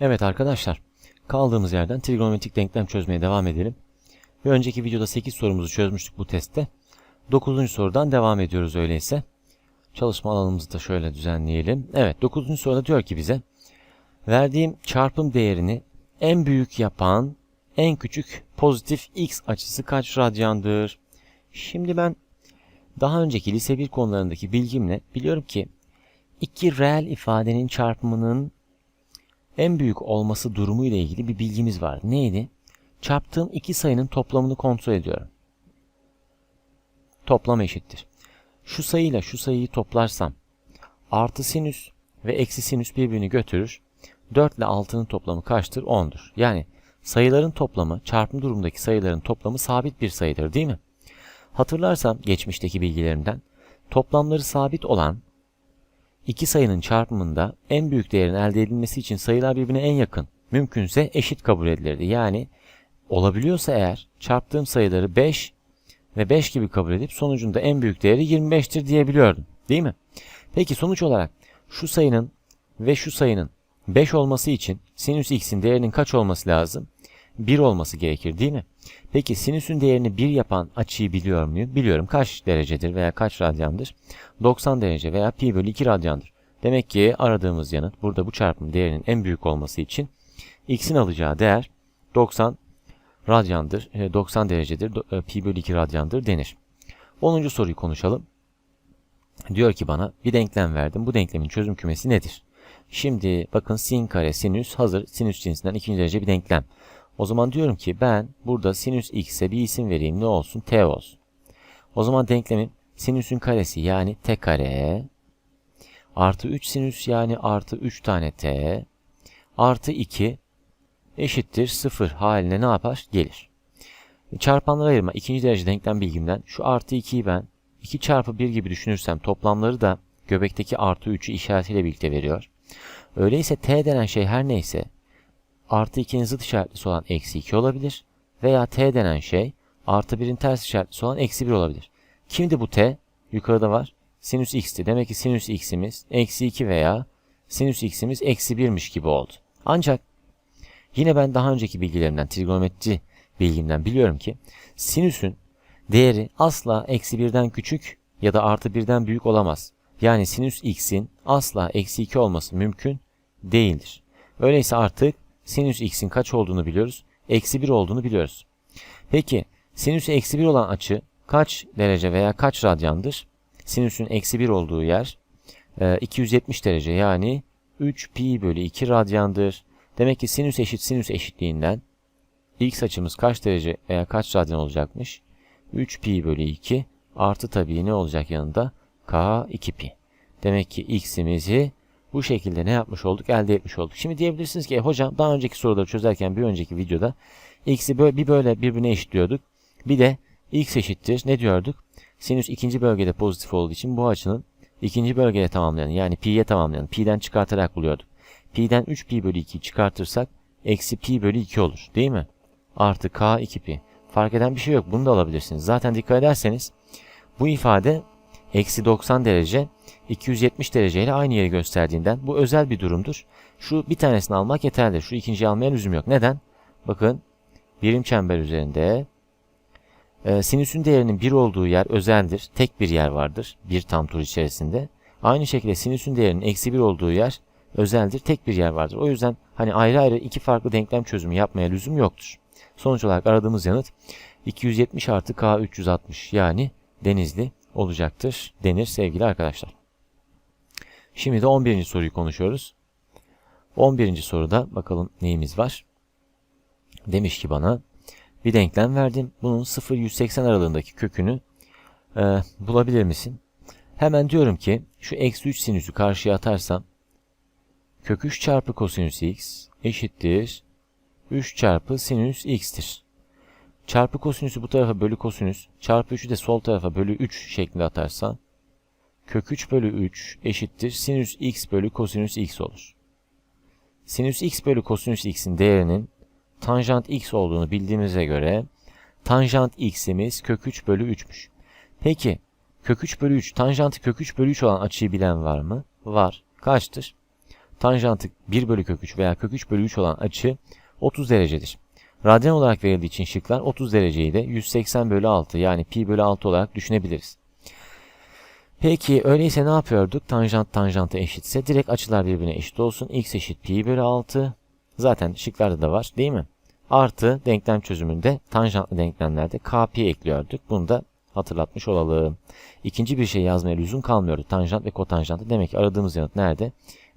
Evet arkadaşlar, kaldığımız yerden trigonometrik denklem çözmeye devam edelim. Bir önceki videoda 8 sorumuzu çözmüştük bu testte. 9. sorudan devam ediyoruz öyleyse. Çalışma alanımızı da şöyle düzenleyelim. Evet 9. soruda diyor ki bize verdiğim çarpım değerini en büyük yapan en küçük pozitif x açısı kaç radyandır? Şimdi ben daha önceki lise 1 konularındaki bilgimle biliyorum ki iki reel ifadenin çarpımının en büyük olması durumu ile ilgili bir bilgimiz var. Neydi? Çarptığım iki sayının toplamını kontrol ediyorum. Toplam eşittir. Şu sayıyla şu sayıyı toplarsam artı sinüs ve eksi sinüs birbirini götürür. 4 ile 6'nın toplamı kaçtır? 10'dur. Yani sayıların toplamı, çarpım durumundaki sayıların toplamı sabit bir sayıdır değil mi? Hatırlarsam geçmişteki bilgilerimden toplamları sabit olan iki sayının çarpımında en büyük değerin elde edilmesi için sayılar birbirine en yakın, mümkünse eşit kabul edilirdi. Yani olabiliyorsa eğer çarptığım sayıları 5 ve 5 gibi kabul edip sonucunda en büyük değeri 25'tir diyebiliyordum. Değil mi? Peki sonuç olarak şu sayının ve şu sayının 5 olması için sinüs x'in değerinin kaç olması lazım? 1 olması gerekir değil mi? Peki sinüsün değerini 1 yapan açıyı biliyor muyum? Biliyorum. Kaç derecedir veya kaç radyandır? 90 derece veya pi bölü 2 radyandır. Demek ki aradığımız yanıt burada bu çarpım değerinin en büyük olması için x'in alacağı değer 90 radyandır, 90 derecedir, e, pi bölü 2 radyandır denir. 10. soruyu konuşalım. Diyor ki bana bir denklem verdim. Bu denklemin çözüm kümesi nedir? Şimdi bakın sin kare sinüs hazır sinüs cinsinden ikinci derece bir denklem. O zaman diyorum ki ben burada sinüs x'e bir isim vereyim ne olsun? t olsun. O zaman denklemin sinüsün karesi yani t kare artı 3 sinüs yani artı 3 tane t artı 2 eşittir 0 haline ne yapar? Gelir. Çarpanlara ayırma ikinci derece denklem bilgimden şu artı 2'yi ben 2 çarpı 1 gibi düşünürsem toplamları da göbekteki artı 3'ü işaretiyle birlikte veriyor. Öyleyse t denen şey her neyse artı 2'nin zıt işaretlisi olan eksi 2 olabilir veya t denen şey artı 1'in ters işaretlisi olan eksi 1 olabilir. Kimdi bu t? Yukarıda var. Sinüs x'ti. Demek ki sinüs x'imiz eksi 2 veya sinüs x'imiz eksi 1'miş gibi oldu. Ancak yine ben daha önceki bilgilerimden, trigonometri bilgimden biliyorum ki sinüsün değeri asla eksi 1'den küçük ya da artı 1'den büyük olamaz. Yani sinüs x'in asla eksi 2 olması mümkün değildir. Öyleyse artık sinüs x'in kaç olduğunu biliyoruz. Eksi 1 olduğunu biliyoruz. Peki sinüs eksi 1 olan açı kaç derece veya kaç radyandır? Sinüsün eksi 1 olduğu yer 270 derece yani 3 pi bölü 2 radyandır. Demek ki sinüs eşit sinüs eşitliğinden x açımız kaç derece veya kaç radyan olacakmış? 3 pi bölü 2 artı tabii ne olacak yanında? k 2 pi. Demek ki x'imizi bu şekilde ne yapmış olduk? Elde etmiş olduk. Şimdi diyebilirsiniz ki e, hocam daha önceki soruları çözerken bir önceki videoda x'i böyle, bir böyle birbirine eşitliyorduk. Bir de x eşittir. Ne diyorduk? Sinüs ikinci bölgede pozitif olduğu için bu açının ikinci bölgede tamamlayan yani pi'ye tamamlayan pi'den çıkartarak buluyorduk. Pi'den 3 pi bölü 2 çıkartırsak eksi pi bölü 2 olur değil mi? Artı k 2 pi. Fark eden bir şey yok. Bunu da alabilirsiniz. Zaten dikkat ederseniz bu ifade eksi 90 derece 270 derece ile aynı yeri gösterdiğinden bu özel bir durumdur. Şu bir tanesini almak yeterlidir. Şu ikinciyi almaya lüzum yok. Neden? Bakın birim çember üzerinde e, sinüsün değerinin 1 olduğu yer özeldir. Tek bir yer vardır. Bir tam tur içerisinde. Aynı şekilde sinüsün değerinin eksi 1 olduğu yer özeldir. Tek bir yer vardır. O yüzden hani ayrı ayrı iki farklı denklem çözümü yapmaya lüzum yoktur. Sonuç olarak aradığımız yanıt 270 artı K 360 yani denizli olacaktır denir sevgili arkadaşlar. Şimdi de 11. soruyu konuşuyoruz. 11. soruda bakalım neyimiz var. Demiş ki bana bir denklem verdim. Bunun 0-180 aralığındaki kökünü e, bulabilir misin? Hemen diyorum ki şu eksi 3 sinüsü karşıya atarsam kök 3 çarpı kosinüs x eşittir 3 çarpı sinüs x'tir. Çarpı kosinüsü bu tarafa bölü kosinüs, çarpı 3'ü de sol tarafa bölü 3 şeklinde atarsan, kök 3 bölü 3 eşittir sinüs x bölü kosinüs x olur. Sinüs x bölü kosinüs x'in değerinin tanjant x olduğunu bildiğimize göre, tanjant x'imiz kök 3 bölü 3'müş. Peki, kök 3 bölü 3, tanjantı kök 3 bölü 3 olan açıyı bilen var mı? Var. Kaçtır? tanjantı 1 bölü kök 3 veya kök 3 bölü 3 olan açı 30 derecedir. Radyan olarak verildiği için şıklar 30 dereceyi de 180 bölü 6 yani pi bölü 6 olarak düşünebiliriz. Peki öyleyse ne yapıyorduk? Tanjant tanjanta eşitse direkt açılar birbirine eşit olsun. x eşit pi bölü 6. Zaten şıklarda da var değil mi? Artı denklem çözümünde tanjantlı denklemlerde kp ekliyorduk. Bunu da hatırlatmış olalım. İkinci bir şey yazmaya lüzum kalmıyordu. Tanjant ve kotanjantı. Demek ki aradığımız yanıt nerede?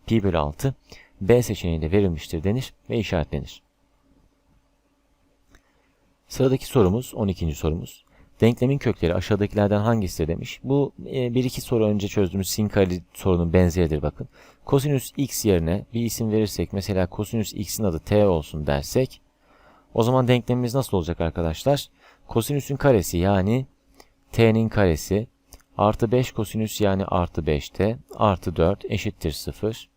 Pi bölü 6. B seçeneğinde verilmiştir denir ve işaretlenir. Sıradaki sorumuz 12. sorumuz. Denklemin kökleri aşağıdakilerden hangisidir demiş. Bu e, bir iki soru önce çözdüğümüz sin kare sorunun benzeridir bakın. Kosinüs x yerine bir isim verirsek mesela kosinüs x'in adı t olsun dersek o zaman denklemimiz nasıl olacak arkadaşlar? Kosinüsün karesi yani t'nin karesi artı 5 kosinüs yani artı 5t artı 4 eşittir 0.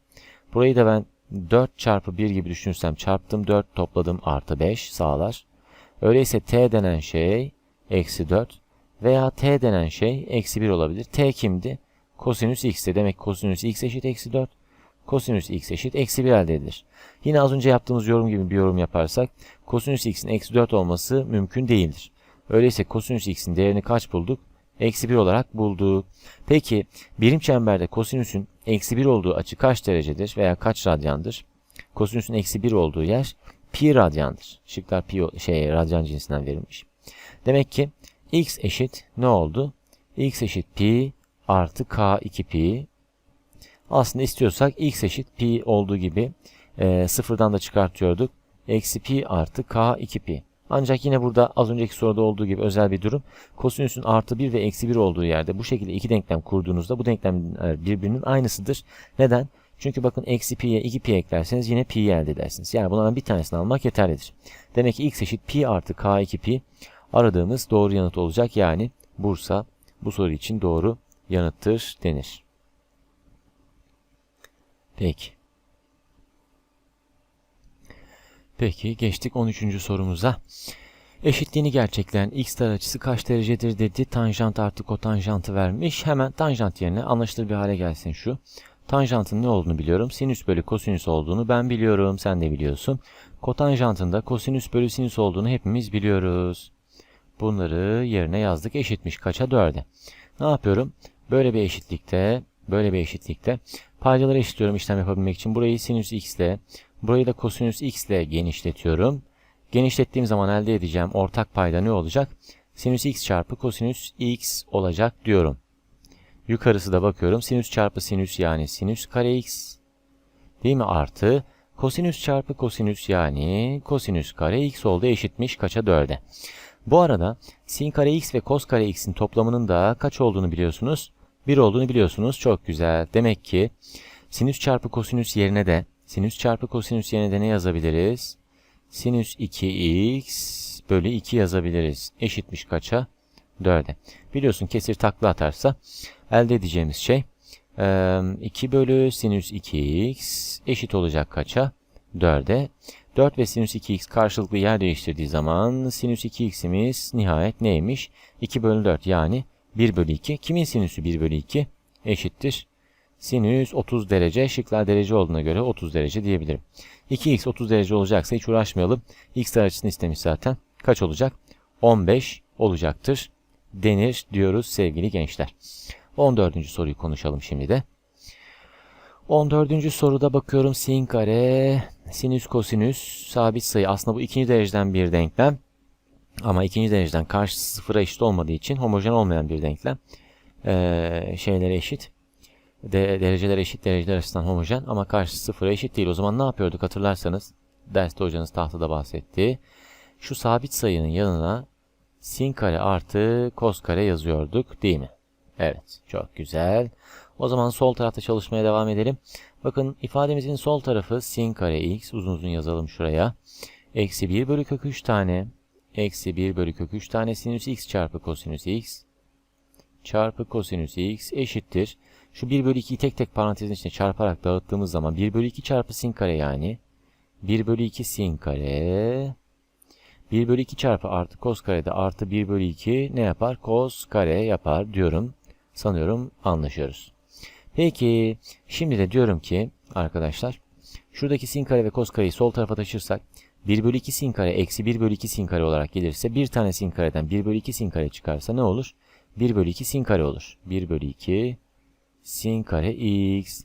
Burayı da ben 4 çarpı 1 gibi düşünürsem çarptım 4 topladım artı 5 sağlar. Öyleyse t denen şey eksi 4 veya t denen şey eksi 1 olabilir. t kimdi? Kosinüs x'ti. Demek kosinüs x eşit eksi 4. Kosinüs x eşit eksi 1 elde edilir. Yine az önce yaptığımız yorum gibi bir yorum yaparsak kosinüs x'in eksi 4 olması mümkün değildir. Öyleyse kosinüs x'in değerini kaç bulduk? Eksi 1 olarak bulduk. Peki birim çemberde kosinüsün eksi 1 olduğu açı kaç derecedir veya kaç radyandır? Kosinüsün eksi 1 olduğu yer pi radyandır. Şıklar pi şey radyan cinsinden verilmiş. Demek ki x eşit ne oldu? x eşit pi artı k2 pi. Aslında istiyorsak x eşit pi olduğu gibi e, sıfırdan da çıkartıyorduk. Eksi pi artı k2 pi. Ancak yine burada az önceki soruda olduğu gibi özel bir durum. Kosinüsün artı 1 ve eksi 1 olduğu yerde bu şekilde iki denklem kurduğunuzda bu denklemler birbirinin aynısıdır. Neden? Çünkü bakın eksi pi'ye 2 pi eklerseniz yine pi'yi elde edersiniz. Yani bunlardan bir tanesini almak yeterlidir. Demek ki x eşit pi artı k2 pi aradığımız doğru yanıt olacak. Yani Bursa bu soru için doğru yanıttır denir. Peki. Peki geçtik 13. sorumuza. Eşitliğini gerçekleyen x dar açısı kaç derecedir dedi. Tanjant artı kotanjantı vermiş. Hemen tanjant yerine anlaşılır bir hale gelsin şu. Tanjantın ne olduğunu biliyorum. Sinüs bölü kosinüs olduğunu ben biliyorum. Sen de biliyorsun. Kotanjantın da kosinüs bölü sinüs olduğunu hepimiz biliyoruz. Bunları yerine yazdık. Eşitmiş kaça? 4'e. Ne yapıyorum? Böyle bir eşitlikte, böyle bir eşitlikte paydaları eşitliyorum işlem yapabilmek için. Burayı sinüs x ile, burayı da kosinüs x ile genişletiyorum. Genişlettiğim zaman elde edeceğim ortak payda ne olacak? Sinüs x çarpı kosinüs x olacak diyorum. Yukarısı da bakıyorum. Sinüs çarpı sinüs yani sinüs kare x. Değil mi? Artı kosinüs çarpı kosinüs yani kosinüs kare x oldu eşitmiş kaça 4'e. Bu arada sin kare x ve kos kare x'in toplamının da kaç olduğunu biliyorsunuz? 1 olduğunu biliyorsunuz. Çok güzel. Demek ki sinüs çarpı kosinüs yerine de sinüs çarpı kosinüs yerine de ne yazabiliriz? Sinüs 2x bölü 2 yazabiliriz. Eşitmiş kaça? 4'e. Biliyorsun kesir takla atarsa elde edeceğimiz şey 2 bölü sinüs 2x eşit olacak kaça? 4'e. 4 ve sinüs 2x karşılıklı yer değiştirdiği zaman sinüs 2x'imiz nihayet neymiş? 2 bölü 4 yani 1 bölü 2. Kimin sinüsü 1 bölü 2? Eşittir. Sinüs 30 derece. Şıklar derece olduğuna göre 30 derece diyebilirim. 2x 30 derece olacaksa hiç uğraşmayalım. x açısını istemiş zaten. Kaç olacak? 15 olacaktır denir diyoruz sevgili gençler. 14. soruyu konuşalım şimdi de. 14. soruda bakıyorum sin kare, sinüs kosinüs, sabit sayı. Aslında bu ikinci dereceden bir denklem. Ama ikinci dereceden karşısı sıfıra eşit olmadığı için homojen olmayan bir denklem. Ee, şeylere eşit. De, dereceler eşit, dereceler açısından homojen ama karşısı sıfıra eşit değil. O zaman ne yapıyorduk hatırlarsanız? Derste hocanız tahtada bahsetti. Şu sabit sayının yanına sin kare artı kos kare yazıyorduk değil mi? Evet çok güzel. O zaman sol tarafta çalışmaya devam edelim. Bakın ifademizin sol tarafı sin kare x uzun uzun yazalım şuraya. Eksi 1 bölü kök 3 tane. Eksi 1 bölü kök 3 tane sinüs x çarpı kosinüs x çarpı kosinüs x eşittir. Şu 1 bölü 2'yi tek tek parantezin içine çarparak dağıttığımız zaman 1 bölü 2 çarpı sin kare yani 1 bölü 2 sin kare 1 bölü 2 çarpı artı kos karede artı 1 bölü 2 ne yapar? Kos kare yapar diyorum. Sanıyorum anlaşıyoruz. Peki şimdi de diyorum ki arkadaşlar. Şuradaki sin kare ve kos kareyi sol tarafa taşırsak 1 bölü 2 sin kare eksi 1 bölü 2 sin kare olarak gelirse bir tane sin kareden 1 bölü 2 sin kare çıkarsa ne olur? 1 bölü 2 sin kare olur. 1 bölü 2 sin kare x.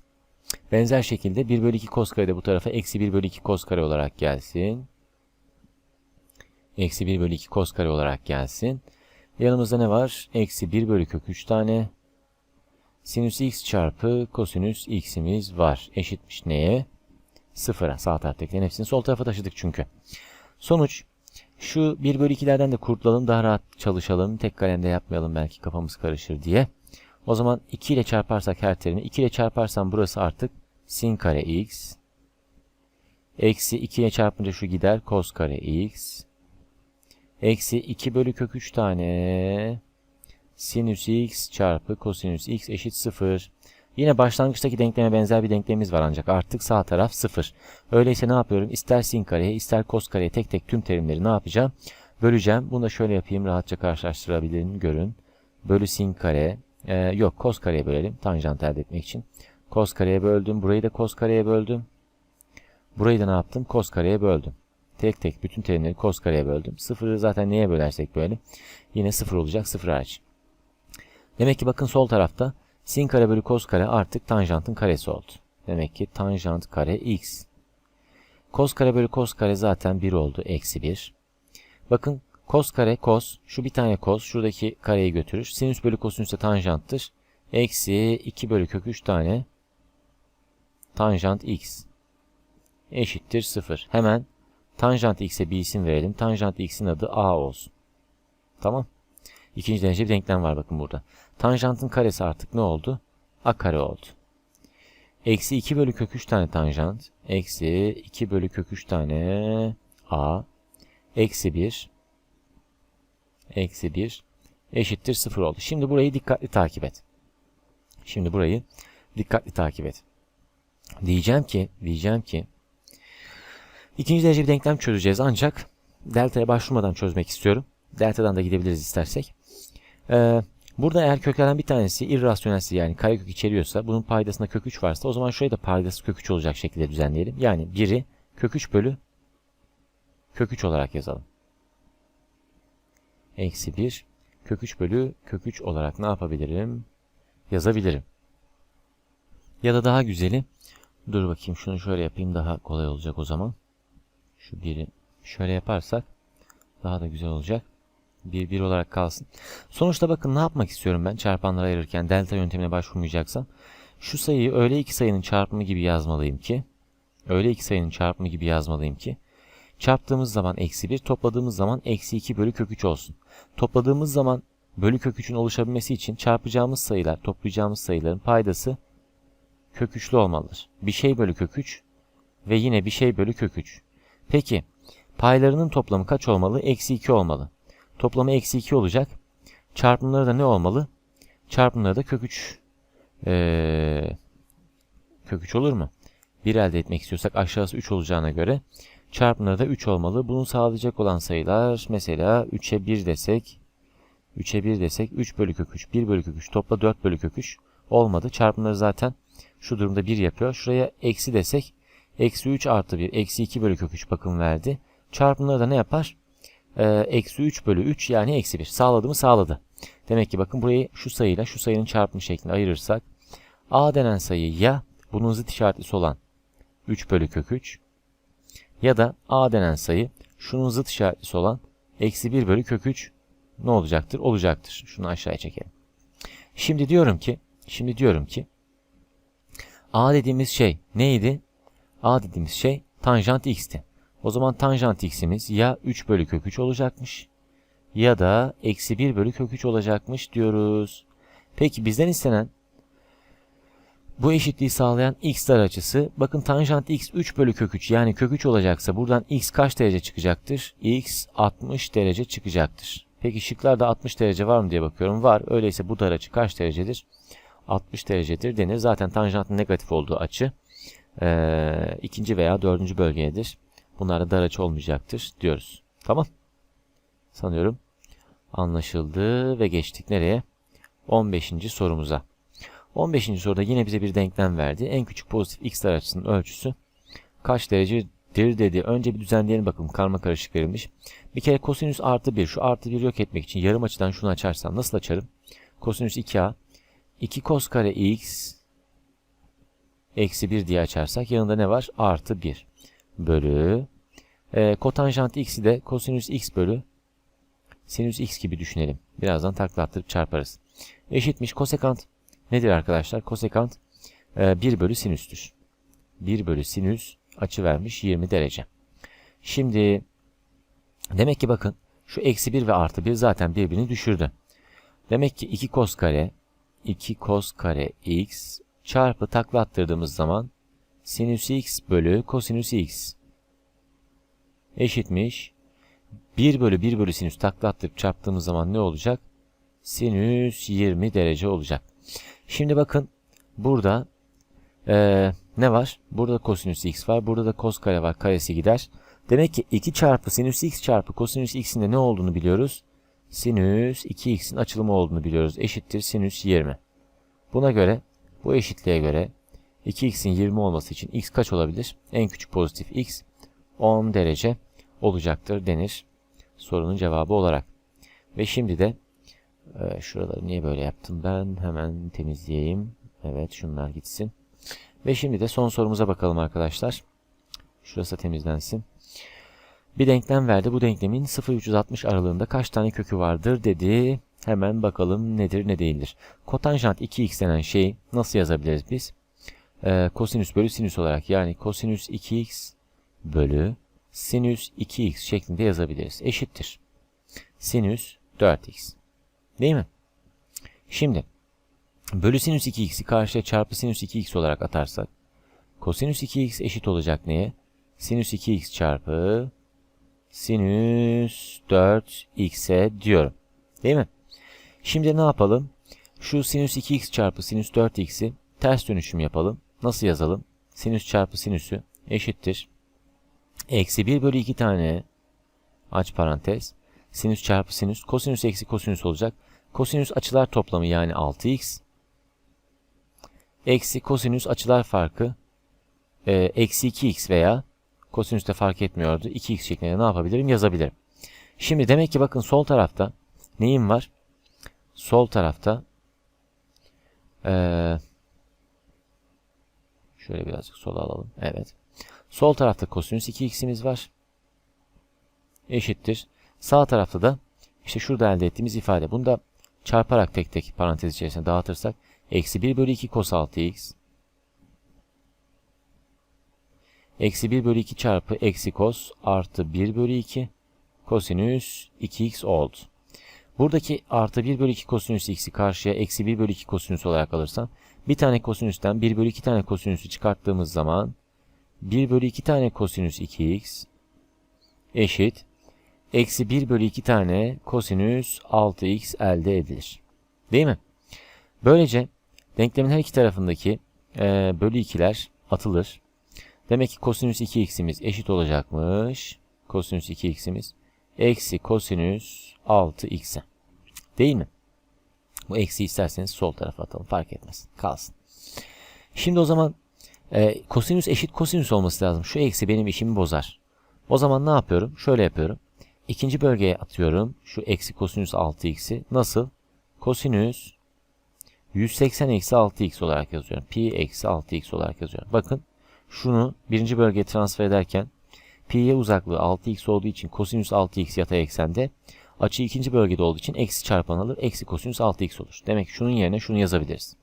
Benzer şekilde 1 bölü 2 kos kare de bu tarafa eksi 1 bölü 2 kos kare olarak gelsin. Eksi 1 bölü 2 kos kare olarak gelsin. Yanımızda ne var? Eksi 1 bölü kök 3 tane. Sinüs x çarpı kosinüs x'imiz var. Eşitmiş neye? Sıfıra. Sağ taraftakilerin hepsini sol tarafa taşıdık çünkü. Sonuç şu 1 bölü 2'lerden de kurtulalım. Daha rahat çalışalım. Tek kalemde yapmayalım belki kafamız karışır diye. O zaman 2 ile çarparsak her terimi. 2 ile çarparsam burası artık sin kare x. Eksi 2 ile çarpınca şu gider kos kare x. Eksi 2 bölü kök 3 tane sinüs x çarpı kosinüs x eşit 0. Yine başlangıçtaki denkleme benzer bir denklemimiz var ancak artık sağ taraf 0. Öyleyse ne yapıyorum? İster sin kareye ister kos kareye tek tek tüm terimleri ne yapacağım? Böleceğim. Bunu da şöyle yapayım rahatça karşılaştırabilirim görün. Bölü sin kare. Ee, yok kos kareye bölelim tanjant elde etmek için. Kos kareye böldüm. Burayı da kos kareye böldüm. Burayı da ne yaptım? Kos kareye böldüm. Tek tek bütün terimleri kos kareye böldüm. Sıfırı zaten neye bölersek böyle. Yine sıfır olacak sıfır hariç. Demek ki bakın sol tarafta sin kare bölü kos kare artık tanjantın karesi oldu. Demek ki tanjant kare x. Kos kare bölü kos kare zaten 1 oldu. Eksi 1. Bakın kos kare kos. Şu bir tane kos. Şuradaki kareyi götürür. Sinüs bölü kosinüs de tanjanttır. Eksi 2 bölü kök 3 tane tanjant x. Eşittir 0. Hemen tanjant x'e bir isim verelim. Tanjant x'in adı a olsun. Tamam. İkinci derece bir denklem var bakın burada. Tanjantın karesi artık ne oldu? A kare oldu. Eksi 2 bölü kök 3 tane tanjant. Eksi 2 bölü kök 3 tane A. Eksi 1. Eksi 1. Eşittir 0 oldu. Şimdi burayı dikkatli takip et. Şimdi burayı dikkatli takip et. Diyeceğim ki, diyeceğim ki ikinci derece bir denklem çözeceğiz ancak delta'ya başvurmadan çözmek istiyorum. Delta'dan da gidebiliriz istersek. Ee, burada eğer köklerden bir tanesi irrasyonelse yani karekök içeriyorsa bunun paydasında kök 3 varsa o zaman şurayı da paydası kök 3 olacak şekilde düzenleyelim. Yani 1'i kök 3 bölü kök 3 olarak yazalım. Eksi 1 kök 3 bölü kök 3 olarak ne yapabilirim? Yazabilirim. Ya da daha güzeli dur bakayım şunu şöyle yapayım daha kolay olacak o zaman. Şu 1'i şöyle yaparsak daha da güzel olacak. 1 1 olarak kalsın. Sonuçta bakın ne yapmak istiyorum ben çarpanları ayırırken delta yöntemine başvurmayacaksam. Şu sayıyı öyle iki sayının çarpımı gibi yazmalıyım ki öyle iki sayının çarpımı gibi yazmalıyım ki çarptığımız zaman eksi 1 topladığımız zaman eksi 2 bölü kök 3 olsun. Topladığımız zaman bölü kök 3'ün oluşabilmesi için çarpacağımız sayılar toplayacağımız sayıların paydası kök 3'lü olmalıdır. Bir şey bölü kök 3 ve yine bir şey bölü kök 3. Peki paylarının toplamı kaç olmalı? Eksi 2 olmalı. Toplamı eksi 2 olacak. Çarpımları da ne olmalı? Çarpımları da kök 3. Ee, kök 3 olur mu? 1 elde etmek istiyorsak aşağısı 3 olacağına göre çarpımları da 3 olmalı. Bunu sağlayacak olan sayılar mesela 3'e 1 desek 3'e 1 desek 3 bölü kök 3 1 bölü kök 3 topla 4 bölü kök 3 olmadı. Çarpımları zaten şu durumda 1 yapıyor. Şuraya eksi desek eksi 3 artı 1 eksi 2 bölü kök 3 bakım verdi. Çarpımları da ne yapar? eksi 3 bölü 3 yani eksi 1. Sağladı mı? Sağladı. Demek ki bakın burayı şu sayıyla şu sayının çarpımı şeklinde ayırırsak a denen sayı ya bunun zıt işaretlisi olan 3 bölü kök 3 ya da a denen sayı şunun zıt işaretlisi olan eksi 1 bölü kök 3 ne olacaktır? Olacaktır. Şunu aşağıya çekelim. Şimdi diyorum ki şimdi diyorum ki a dediğimiz şey neydi? A dediğimiz şey tanjant x'ti. O zaman tanjant x'imiz ya 3 bölü kök 3 olacakmış ya da eksi 1 bölü kök 3 olacakmış diyoruz. Peki bizden istenen bu eşitliği sağlayan x dar açısı bakın tanjant x 3 bölü kök 3 yani kök 3 olacaksa buradan x kaç derece çıkacaktır? x 60 derece çıkacaktır. Peki şıklarda 60 derece var mı diye bakıyorum. Var. Öyleyse bu dar açı kaç derecedir? 60 derecedir denir. Zaten tanjantın negatif olduğu açı e, ikinci veya dördüncü bölgedir. Bunlar da dar açı olmayacaktır diyoruz. Tamam. Sanıyorum anlaşıldı ve geçtik nereye? 15. sorumuza. 15. soruda yine bize bir denklem verdi. En küçük pozitif x açısının ölçüsü kaç derecedir dedi. Önce bir düzenleyelim bakalım. Karma karışık verilmiş. Bir kere kosinüs artı 1. Şu artı 1 yok etmek için yarım açıdan şunu açarsam nasıl açarım? Kosinüs 2a. 2 kos kare x eksi 1 diye açarsak yanında ne var? Artı 1 bölü. E, kotanjant x'i de kosinüs x bölü sinüs x gibi düşünelim. Birazdan takla attırıp çarparız. Eşitmiş kosekant nedir arkadaşlar? Kosekant e, 1 bölü sinüstür. 1 bölü sinüs açı vermiş 20 derece. Şimdi demek ki bakın şu eksi 1 ve artı 1 zaten birbirini düşürdü. Demek ki 2 kos kare 2 kos kare x çarpı takla attırdığımız zaman sinüs x bölü kosinüs x eşitmiş 1 bölü 1 bölü sinüs takla attırıp çarptığımız zaman ne olacak? Sinüs 20 derece olacak. Şimdi bakın burada ee, ne var? Burada kosinüs x var. Burada da kos kare var. Karesi gider. Demek ki 2 çarpı sinüs x çarpı kosinüs x'in de ne olduğunu biliyoruz. Sinüs 2x'in açılımı olduğunu biliyoruz. Eşittir sinüs 20. Buna göre bu eşitliğe göre 2x'in 20 olması için x kaç olabilir? En küçük pozitif x 10 derece olacaktır denir sorunun cevabı olarak. Ve şimdi de e, şuraları niye böyle yaptım ben hemen temizleyeyim. Evet şunlar gitsin. Ve şimdi de son sorumuza bakalım arkadaşlar. Şurası temizlensin. Bir denklem verdi. Bu denklemin 0-360 aralığında kaç tane kökü vardır dedi. Hemen bakalım nedir ne değildir. Kotanjant 2x denen şeyi nasıl yazabiliriz biz? Ee, kosinüs bölü sinüs olarak yani kosinüs 2x bölü sinüs 2x şeklinde yazabiliriz. Eşittir. Sinüs 4x. Değil mi? Şimdi bölü sinüs 2x'i karşıya çarpı sinüs 2x olarak atarsak kosinüs 2x eşit olacak neye? Sinüs 2x çarpı sinüs 4x'e diyorum. Değil mi? Şimdi ne yapalım? Şu sinüs 2x çarpı sinüs 4x'i ters dönüşüm yapalım. Nasıl yazalım? Sinüs çarpı sinüsü eşittir. Eksi 1 bölü 2 tane aç parantez. Sinüs çarpı sinüs. Kosinüs eksi kosinüs olacak. Kosinüs açılar toplamı yani 6x. Eksi kosinüs açılar farkı. E, eksi 2x veya kosinüste fark etmiyordu. 2x şeklinde ne yapabilirim? Yazabilirim. Şimdi demek ki bakın sol tarafta neyim var? Sol tarafta ee, şöyle birazcık sola alalım. Evet. Sol tarafta kosinüs 2x'imiz var. Eşittir. Sağ tarafta da işte şurada elde ettiğimiz ifade. Bunu da çarparak tek tek parantez içerisine dağıtırsak eksi 1 bölü 2 cos 6x eksi 1 bölü 2 çarpı eksi cos artı 1 bölü 2 kosinüs 2x oldu. Buradaki artı 1 bölü 2 kosinüs x'i karşıya eksi 1 bölü 2 kosinüs olarak alırsam bir tane kosinüsten 1 bölü 2 tane kosinüsü çıkarttığımız zaman 1 bölü 2 tane kosinüs 2x eşit eksi 1 bölü 2 tane kosinüs 6x elde edilir. Değil mi? Böylece denklemin her iki tarafındaki e, bölü 2'ler atılır. Demek ki kosinüs 2x'imiz eşit olacakmış. Kosinüs 2x'imiz eksi kosinüs 6x'e. Değil mi? Bu eksi isterseniz sol tarafa atalım. Fark etmez. Kalsın. Şimdi o zaman e, kosinüs eşit kosinüs olması lazım. Şu eksi benim işimi bozar. O zaman ne yapıyorum? Şöyle yapıyorum. İkinci bölgeye atıyorum. Şu eksi kosinüs 6x'i. Nasıl? Kosinüs 180 eksi 6x olarak yazıyorum. Pi eksi 6x olarak yazıyorum. Bakın şunu birinci bölgeye transfer ederken pi'ye uzaklığı 6x olduğu için kosinüs 6x yatay eksende açı ikinci bölgede olduğu için eksi çarpan alır. Eksi kosinüs 6x olur. Demek ki şunun yerine şunu yazabiliriz.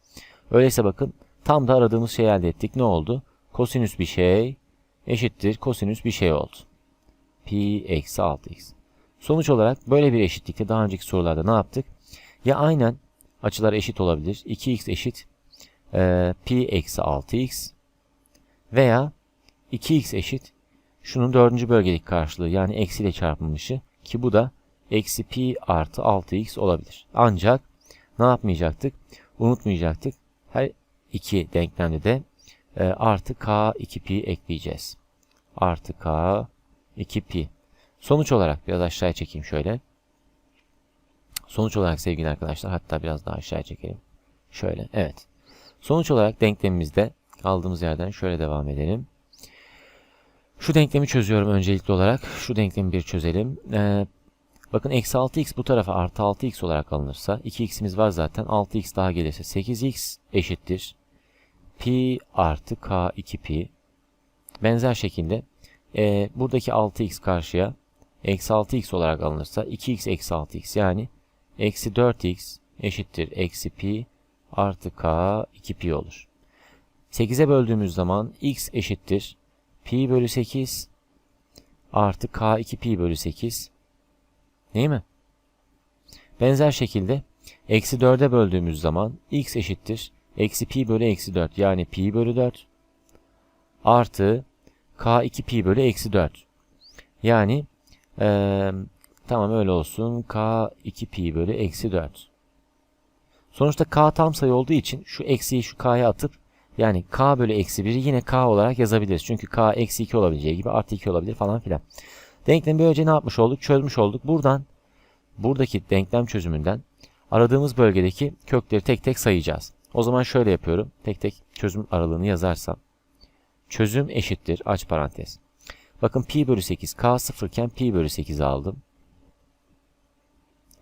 Öyleyse bakın tam da aradığımız şeyi elde ettik. Ne oldu? Kosinüs bir şey eşittir kosinüs bir şey oldu. Pi eksi 6x. Sonuç olarak böyle bir eşitlikte daha önceki sorularda ne yaptık? Ya aynen açılar eşit olabilir. 2x eşit e, pi eksi 6x veya 2x eşit şunun dördüncü bölgelik karşılığı yani eksiyle çarpılmışı ki bu da eksi pi artı 6x olabilir. Ancak ne yapmayacaktık? Unutmayacaktık. Her iki denklemde de e, artı k 2 pi ekleyeceğiz. Artı k 2 pi. Sonuç olarak biraz aşağıya çekeyim şöyle. Sonuç olarak sevgili arkadaşlar hatta biraz daha aşağıya çekelim. Şöyle evet. Sonuç olarak denklemimizde kaldığımız yerden şöyle devam edelim. Şu denklemi çözüyorum öncelikli olarak. Şu denklemi bir çözelim. Ee, bakın eksi 6x bu tarafa artı 6x olarak alınırsa 2x'imiz var zaten. 6x daha gelirse 8x eşittir. Pi artı k 2 pi. Benzer şekilde e, buradaki 6x karşıya eksi 6x olarak alınırsa 2x eksi 6x yani eksi 4x eşittir eksi pi artı k 2 pi olur. 8'e böldüğümüz zaman x eşittir pi bölü 8 artı k 2 pi bölü 8 değil mi? Benzer şekilde eksi 4'e böldüğümüz zaman x eşittir. Eksi pi bölü eksi 4 yani pi bölü 4 artı k 2 pi bölü eksi 4 yani ee, tamam öyle olsun. k 2 pi bölü eksi 4 sonuçta k tam sayı olduğu için şu eksiyi şu k'ya atıp yani k bölü eksi 1'i yine k olarak yazabiliriz. Çünkü k eksi 2 olabileceği gibi artı 2 olabilir falan filan. Denklemi böylece ne yapmış olduk? Çözmüş olduk. Buradan buradaki denklem çözümünden aradığımız bölgedeki kökleri tek tek sayacağız. O zaman şöyle yapıyorum. Tek tek çözüm aralığını yazarsam. Çözüm eşittir. Aç parantez. Bakın pi bölü 8 k 0 iken pi bölü 8 aldım.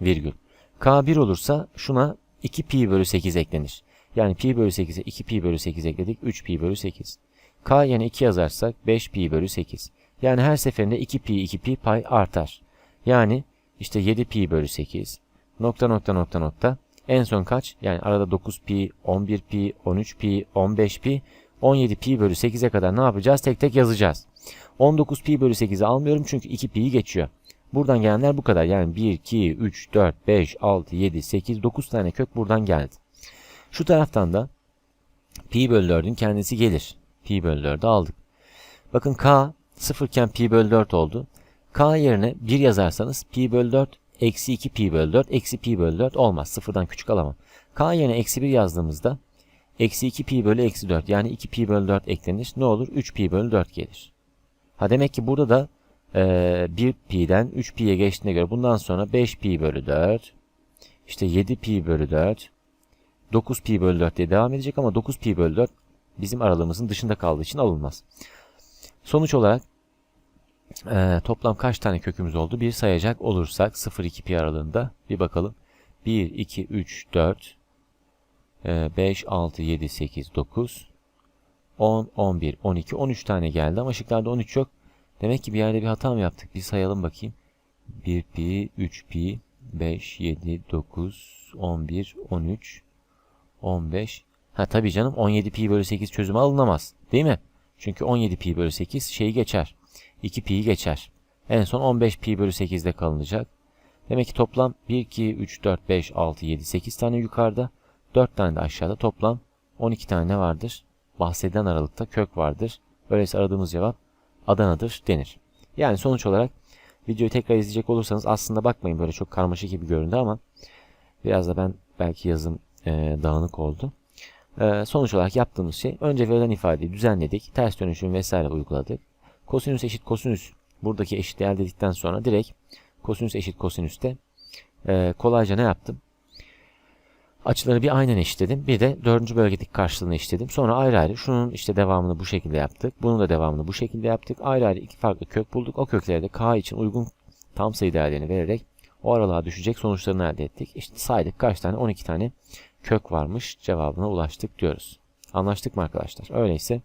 Virgül. k 1 olursa şuna 2 pi bölü 8 eklenir. Yani pi bölü 8'e 2 pi bölü 8 ekledik. 3 pi bölü 8. K yerine 2 yazarsak 5 pi bölü 8. Yani her seferinde 2 pi 2 pi pay artar. Yani işte 7 pi bölü 8. Nokta nokta nokta nokta. En son kaç? Yani arada 9 pi, 11 pi, 13 pi, 15 pi, 17 pi bölü 8'e kadar ne yapacağız? Tek tek yazacağız. 19 pi bölü 8'i almıyorum çünkü 2 pi'yi geçiyor. Buradan gelenler bu kadar. Yani 1, 2, 3, 4, 5, 6, 7, 8, 9 tane kök buradan geldi. Şu taraftan da pi bölü 4'ün kendisi gelir. Pi bölü 4'ü aldık. Bakın k 0 iken pi bölü 4 oldu. k yerine 1 yazarsanız pi bölü 4 eksi 2 pi bölü 4 eksi pi bölü 4 olmaz. Sıfırdan küçük alamam. k yerine eksi 1 yazdığımızda eksi 2 pi bölü eksi 4 yani 2 pi bölü 4 eklenir. Ne olur? 3 pi bölü 4 gelir. Ha demek ki burada da e, 1 pi'den 3 pi'ye geçtiğine göre bundan sonra 5 pi bölü 4 işte 7 pi bölü 4 9 pi bölü 4 diye devam edecek ama 9 pi bölü 4 bizim aralığımızın dışında kaldığı için alınmaz. Sonuç olarak e, toplam kaç tane kökümüz oldu? Bir sayacak olursak 0-2 pi aralığında bir bakalım. 1, 2, 3, 4, e, 5, 6, 7, 8, 9, 10, 11, 12, 13 tane geldi ama şıklarda 13 yok. Demek ki bir yerde bir hata mı yaptık? Bir sayalım bakayım. 1 pi, 3 pi, 5, 7, 9, 11, 13, 15. Ha tabii canım 17 pi bölü 8 çözümü alınamaz. Değil mi? Çünkü 17 pi bölü 8 şeyi geçer. 2 pi'yi geçer. En son 15 pi bölü 8'de kalınacak. Demek ki toplam 1, 2, 3, 4, 5, 6, 7, 8 tane yukarıda. 4 tane de aşağıda toplam 12 tane ne vardır? Bahsedilen aralıkta kök vardır. Öyleyse aradığımız cevap Adana'dır denir. Yani sonuç olarak videoyu tekrar izleyecek olursanız aslında bakmayın böyle çok karmaşık gibi göründü ama biraz da ben belki yazım e, dağınık oldu. E, sonuç olarak yaptığımız şey önce verilen ifadeyi düzenledik. Ters dönüşüm vesaire uyguladık. Kosinüs eşit kosinüs buradaki eşitliği elde ettikten sonra direkt kosinüs eşit kosinüste e, kolayca ne yaptım? Açıları bir aynen eşitledim. Bir de dördüncü bölgedeki karşılığını eşitledim. Sonra ayrı ayrı şunun işte devamını bu şekilde yaptık. Bunun da devamını bu şekilde yaptık. Ayrı ayrı iki farklı kök bulduk. O köklere de k için uygun tam sayı değerlerini vererek o aralığa düşecek sonuçlarını elde ettik. İşte saydık kaç tane? 12 tane kök varmış cevabına ulaştık diyoruz. Anlaştık mı arkadaşlar? Öyleyse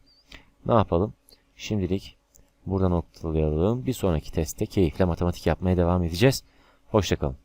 ne yapalım? Şimdilik burada noktalayalım. Bir sonraki testte keyifle matematik yapmaya devam edeceğiz. Hoşçakalın.